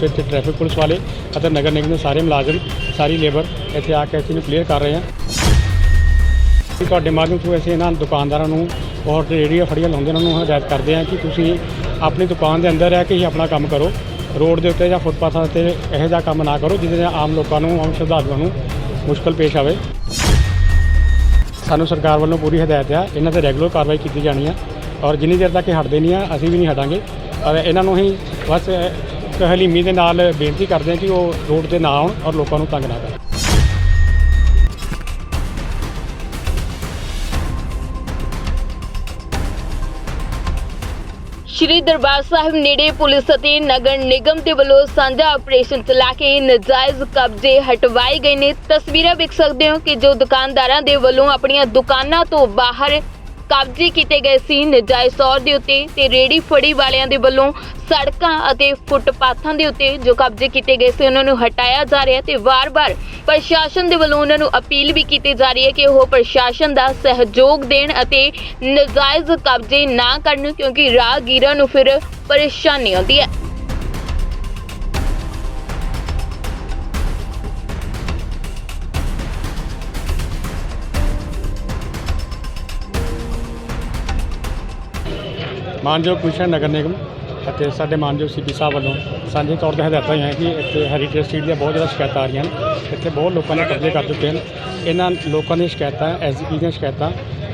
ਜਿਸ ਵਿੱਚ traffic police ਵਾਲੇ ਅਤੇ ਨਗਰ ਨਿਗਮ ਦੇ ਸਾਰੇ ਮੁਲਾਜ਼ਮ, ਸਾਰੀ ਲੇਬਰ ਇੱਥੇ ਆ ਕੇ ਅਸੀਂ ਨੂੰ ਕਲੀਅਰ ਕਰ ਰਹੇ ਹਾਂ ਤੁਹਾਡੇ ਮਾਧਿਅਮ ਤੋਂ ਅਸੀਂ ਇਹਨਾਂ ਦੁਕਾਨਦਾਰਾਂ ਨੂੰ ਔਰ ਰੇਹੜੀਆਂ ਫੜੀਆਂ ਲਾਉਂਦੇ ਉਹਨਾਂ ਨੂੰ ਹਦਾਇਤ ਕਰਦੇ ਹਾਂ ਕਿ ਤੁਸੀਂ ਆਪਣੀ ਦੁਕਾਨ ਦੇ ਅੰਦਰ ਰਹਿ ਕੇ ਹੀ ਆਪਣਾ ਕੰਮ ਕਰੋ। ਰੋਡ ਦੇ ਉੱਤੇ ਜਾਂ ਫੁੱਟਪਾਥਾਂ ਤੇ ਇਹੋ ਜਿਹਾ ਕੰਮ ਨਾ ਕਰੋ ਜਿਹਦੇ ਨਾਲ ਆਮ ਲੋਕਾਂ ਨੂੰ, ਆਮ ਸ਼ਰਧਾਲੂਆਂ ਨੂੰ ਮੁਸ਼ਕਲ ਪੇਸ਼ ਆਵੇ। ਸਾਨੂੰ ਸਰਕਾਰ ਵੱਲੋਂ ਪੂਰੀ ਹਦਾਇਤ ਆ, ਇਹਨਾਂ ਤੇ ਰੈਗੂਲਰ ਕਾਰਵਾਈ ਕੀਤੀ ਜਾਣੀ ਆ। ਔਰ ਜਿੰਨੀ ਦੇਰ ਤੱਕ ਇਹ ਹਟਦੇ ਨਹੀਂ ਆ, ਅਸੀਂ ਵੀ ਨਹੀਂ ਹਟਾਂਗੇ। ਔਰ ਇਹਨਾਂ ਨੂੰ ਹੀ ਬਸ ਇੱਕ ਹਲੀਮੀ ਦੇ ਨਾਲ ਬੇਨਤੀ ਕਰਦੇ ਹਾਂ ਕਿ ਉਹ ਰੋਡ ਤੇ ਨਾ ਆਉਣ ਔਰ ਲੋਕਾਂ ਨੂੰ ਤੰਗ ਨਾ ਕਰਨ। ਸ਼੍ਰੀ ਦਰਬਾਰ ਸਾਹਿਬ ਨੇੜੇ ਪੁਲਿਸ ਅਤੇ ਨਗਰ ਨਿਗਮ ਦੇ ਵੱਲੋਂ ਸਾਂਝਾ ਆਪਰੇਸ਼ਨ ਚਲਾ ਕੇ ਨਜਾਇਜ਼ ਕਬਜ਼ੇ ਹਟਵਾਏ ਗਏ ਨੇ। ਤਸਵੀਰਾਂ ਵੇਖ ਸਕਦੇ ਹੋ ਕਿ ਜੋ ਦੁਕਾਨਦਾਰਾਂ ਦੇ ਵੱਲੋਂ ਆਪਣੀਆਂ ਦੁਕਾਨਾਂ ਤੋਂ ਬਾਹਰ ਕਬਜ਼ੇ ਕੀਤੇ ਗਏ ਸੀ ਨਜਾਇਜ਼ ਤੌਰ ਦੇ ਉੱਤੇ ਤੇ ਰੇੜੀ ਫੜੀ ਵਾਲਿਆਂ ਦੇ ਵੱਲੋਂ ਸੜਕਾਂ ਅਤੇ ਫੁੱਟਪਾਥਾਂ ਦੇ ਉੱਤੇ ਜੋ ਕਬਜ਼ੇ ਕੀਤੇ ਗਏ ਸੀ, ਉਹਨਾਂ ਨੂੰ ਹਟਾਇਆ ਜਾ ਰਿਹਾ ਤੇ ਵਾਰ-ਵਾਰ ਪ੍ਰਸ਼ਾਸਨ ਦੇ ਵੱਲੋਂ ਉਹਨਾਂ ਨੂੰ ਅਪੀਲ ਵੀ ਕੀਤੀ ਜਾ ਰਹੀ ਹੈ ਕਿ ਉਹ ਪ੍ਰਸ਼ਾਸਨ ਦਾ ਸਹਿਯੋਗ ਦੇਣ ਅਤੇ ਨਜਾਇਜ਼ ਕਬਜ਼ੇ ਨਾ ਕਰਨ ਕਿਉਂਕਿ ਰਾਹਗੀਰਾਂ ਨੂੰ ਫਿਰ ਪਰੇਸ਼ਾਨੀ ਆਉਂਦੀ ਹੈ। ਮਾਨਯੋਗ ਕਮਿਸ਼ਨਰ ਨਗਰ ਨਿਗਮ ਅਤੇ ਸਾਡੇ ਮਾਨਯੋਗ ਸੀਪੀ ਸਾਹਿਬ ਵੱਲੋਂ ਸਾਂਝੇ ਤੌਰ ਤੇ ਹਦਾਇਤਾਂ ਹੋਈਆਂ ਕਿ ਇੱਥੇ ਹੈਰੀਟੇਜ ਸਟਰੀਟ ਦੀਆਂ ਬਹੁਤ ਜ਼ਿਆਦਾ ਸ਼ਿਕਾਇਤਾਂ ਆ ਰਹੀਆਂ ਹਨ। ਇੱਥੇ ਬਹੁਤ ਲੋਕਾਂ ਨੇ ਕਬਜ਼ੇ ਕਰ ਚੁੱਕੇ ਹਨ। ਇਹਨਾਂ ਲੋਕਾਂ ਦੀਆਂ ਸ਼ਿਕਾਇਤਾਂ ਐਸਜੀਪੀ ਦੀਆਂ ਸ਼ਿਕਾਇਤਾਂ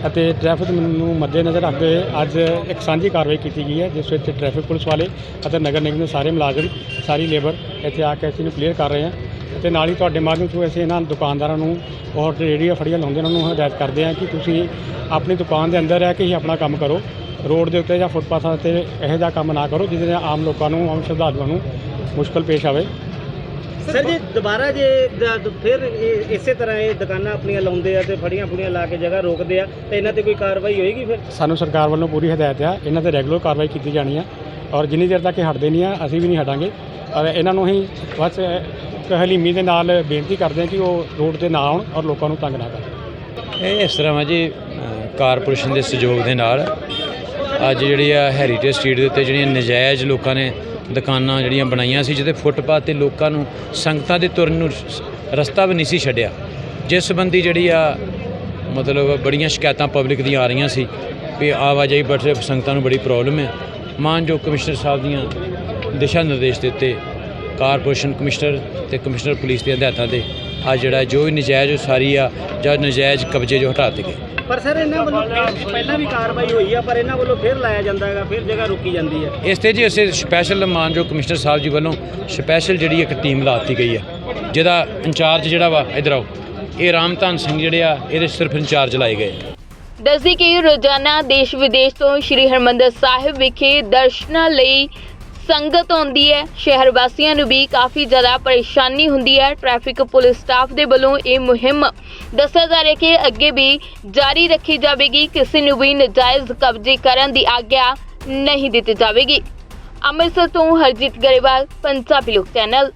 ਅਤੇ ਟ੍ਰੈਫਿਕ ਨੂੰ ਮੱਦੇਨਜ਼ਰ ਰੱਖਦੇ ਹੋਏ ਅੱਜ ਇੱਕ ਸਾਂਝੀ ਕਾਰਵਾਈ ਕੀਤੀ ਗਈ ਹੈ, ਜਿਸ ਵਿੱਚ ਟ੍ਰੈਫਿਕ ਪੁਲਿਸ ਵਾਲੇ ਅਤੇ ਨਗਰ ਨਿਗਮ ਦੇ ਸਾਰੇ ਮੁਲਾਜ਼ਮ, ਸਾਰੀ ਲੇਬਰ ਇੱਥੇ ਆ ਕੇ ਅਸੀਂ ਨੂੰ ਕਲੀਅਰ ਕਰ ਰਹੇ ਹਾਂ ਅਤੇ ਨਾਲ ਹੀ ਤੁਹਾਡੇ ਮਾਧਿਅਮ ਤੋਂ ਅਸੀਂ ਇਹਨਾਂ ਦੁਕਾਨਦਾਰਾਂ ਨੂੰ ਔਰ ਰੇਹੜੀਆਂ ਫੜੀਆਂ ਲਾਉਂਦੇ ਉਹਨਾਂ ਨੂੰ ਹਦਾਇਤ ਕਰਦੇ ਹਾਂ ਕਿ ਤੁਸੀਂ ਆਪਣੀ ਦੁਕਾਨ ਦੇ ਅੰਦਰ ਰਹਿ ਕੇ ਹੀ ਆਪਣਾ ਕੰਮ ਕਰੋ। ਰੋਡ ਦੇ ਉੱਤੇ ਜਾਂ ਫੁੱਟਪਾਥਾਂ ਤੇ ਇਹੋ ਜਿਹਾ ਕੰਮ ਨਾ ਕਰੋ ਜਿਹਦੇ ਨਾਲ ਆਮ ਲੋਕਾਂ ਨੂੰ ਆਮ ਸ਼ਰਧਾਲੂਆਂ ਨੂੰ ਮੁਸ਼ਕਲ ਪੇਸ਼ ਆਵੇ। ਸਰ ਜੀ ਦੁਬਾਰਾ ਜੇ ਦ- ਫਿਰ ਇਹ- ਇਸੇ ਤਰ੍ਹਾਂ ਇਹ ਦੁਕਾਨਾਂ ਆਪਣੀਆਂ ਲਾਉਂਦੇ ਆ ਤੇ ਫੜੀਆਂ ਫੁੜੀਆਂ ਲਾ ਕੇ ਜਗ੍ਹਾ ਰੋਕਦੇ ਆ ਤੇ ਇਹਨਾਂ ਤੇ ਕੋਈ ਕਾਰਵਾਈ ਹੋਏਗੀ ਫਿਰ? ਸਾਨੂੰ ਸਰਕਾਰ ਵੱਲੋਂ ਪੂਰੀ ਹਦਾਇਤ ਆ ਇਹਨਾਂ ਤੇ ਰੈਗੂਲਰ ਕਾਰਵਾਈ ਕੀਤੀ ਜਾਣੀ ਆ ਔਰ ਜਿੰਨੀ ਦੇਰ ਤੱਕ ਇਹ ਹਟਦੇ ਨਹੀਂ ਆ ਅਸੀਂ ਵੀ ਨਹੀਂ ਹਟਾਂਗੇ। ਔਰ ਇਹਨਾਂ ਨੂੰ ਹੀ ਬਸ ਇੱਕ ਹਲੀਮੀ ਦੇ ਨਾਲ ਬੇਨਤੀ ਕਰਦੇ ਹਾਂ ਕਿ ਉਹ ਰੋਡ ਤੇ ਨਾ ਆਉਣ ਔਰ ਲੋਕਾਂ ਨੂੰ ਤੰਗ ਨਾ ਕਰਨ। ਇਹ ਇਸ ਤਰ੍ਹਾਂ ਵਾ ਜੀ ਅ, ਕਾਰਪੋਰੇਸ਼ਨ ਦੇ ਸਹਿਯੋਗ ਦੇ ਨਾਲ ਅੱਜ ਜਿਹੜੀ ਆ ਹੈਰੀਟੇਜ ਸਟਰੀਟ ਦੇ ਉੱਤੇ ਜਿਹੜੀਆਂ ਨਜਾਇਜ਼ ਲੋਕਾਂ ਨੇ ਦੁਕਾਨਾਂ ਜਿਹੜੀਆਂ ਬਣਾਈਆਂ ਸੀ, ਜਿਹਦੇ ਫੁੱਟਪਾਥ ਤੇ ਲੋਕਾਂ ਨੂੰ ਸੰਗਤਾਂ ਦੇ ਤੁਰਨ ਨੂੰ ਰਸਤਾ ਵੀ ਨਹੀਂ ਸੀ ਛੱਡਿਆ। ਜਿਸ ਸੰਬੰਧੀ ਜਿਹੜੀ ਆ ਮਤਲਬ ਬੜੀਆਂ ਸ਼ਿਕਾਇਤਾਂ ਪਬਲਿਕ ਦੀਆਂ ਆ ਰਹੀਆਂ ਸੀ ਵੀ ਆਵਾਜਾਈ ਬੜੇ ਸੰਗਤਾਂ ਨੂੰ ਬੜੀ ਪ੍ਰੋਬਲਮ ਹੈ। ਮਾਨਯੋਗ ਕਮਿਸ਼ਨਰ ਸਾਹਿਬ ਦੀਆਂ ਦਿਸ਼ਾ ਨਿਰਦੇਸ਼ ਦਿੱਤੇ ਕਾਰਪੋਰੇਸ਼ਨ ਕਮਿਸ਼ਨਰ ਤੇ ਕਮਿਸ਼ਨਰ ਪੁਲਿਸ ਦੀਆਂ ਹਦਾਇਤਾਂ ਦੇ ਆ ਜਿਹੜਾ ਜੋ ਵੀ ਨਜਾਇਜ਼ ਉਸਾਰੀ ਆ ਜਾਂ ਨਜਾਇਜ਼ ਕਬਜ਼ੇ ਜੋ ਹਟਾ ਦਿੱਤੇ ਗਏ। ਪਰ ਸਰ ਇਹਨਾਂ ਵੱਲੋਂ ਫਿਰ- ਪਹਿਲਾਂ ਵੀ ਕਾਰਵਾਈ ਹੋਈ ਆ ਪਰ ਇਹਨਾਂ ਵੱਲੋਂ ਫਿਰ ਲਾਇਆ ਜਾਂਦਾ ਹੈਗਾ ਫਿਰ ਜਗ੍ਹਾ ਰੋਕੀ ਜਾਂਦੀ ਹੈ। ਇਸ ਤੇ ਜੀ ਅਸੀਂ ਸਪੈਸ਼ਲ ਮਾਨਯੋਗ ਕਮਿਸ਼ਨਰ ਸਾਹਿਬ ਜੀ ਵੱਲੋਂ ਸਪੈਸ਼ਲ ਜਿਹੜੀ ਇੱਕ ਟੀਮ ਲਾਤੀ ਗਈ ਹੈ ਜਿਹਦਾ ਇੰਚਾਰਜ ਜਿਹੜਾ ਵਾ ਇਧਰ ਆਓ। ਇਹ ਰਾਮਧਨ ਸਿੰਘ ਜਿਹੜੇ ਆ ਇਹਦੇ ਸਿਰਫ ਇੰਚਾਰਜ ਲਾਏ ਗਏ। ਦੱਸਦੀ ਕਿ ਰੋਜ਼ਾਨਾ ਦੇਸ਼ ਵਿਦੇਸ਼ ਤੋਂ ਸ਼੍ਰੀ ਹਰਮੰਦਰ ਸਾਹਿਬ ਵਿਖੇ ਦਰਸ਼ਨਾਂ ਲਈ ਸੰਗਤ ਆਉਂਦੀ ਹੈ। ਸ਼ਹਿਰ ਵਾਸੀਆਂ ਨੂੰ ਵੀ ਕਾਫੀ ਜ਼ਿਆਦਾ ਪਰੇਸ਼ਾਨੀ ਹੁੰਦੀ ਹੈ। ਟ੍ਰੈਫਿਕ ਪੁਲਿਸ ਸਟਾਫ ਦੇ ਵੱਲੋਂ ਇਹ ਮੁਹਿੰਮ ਦੱਸਿਆ ਜਾ ਰਿਹਾ ਕਿ ਅੱਗੇ ਵੀ ਜਾਰੀ ਰੱਖੀ ਜਾਵੇਗੀ। ਕਿਸੇ ਨੂੰ ਵੀ ਨਜਾਇਜ਼ ਕਬਜ਼ੇ ਕਰਨ ਦੀ ਆਗਿਆ ਨਹੀਂ ਦਿੱਤੀ ਜਾਵੇਗੀ। ਅੰਮ੍ਰਿਤਸਰ ਤੋਂ ਹਰਜੀਤ ਗਰੇਵਾਲ, ਪੰਜਾਬੀ ਲੋਕ ਚੈਨਲ।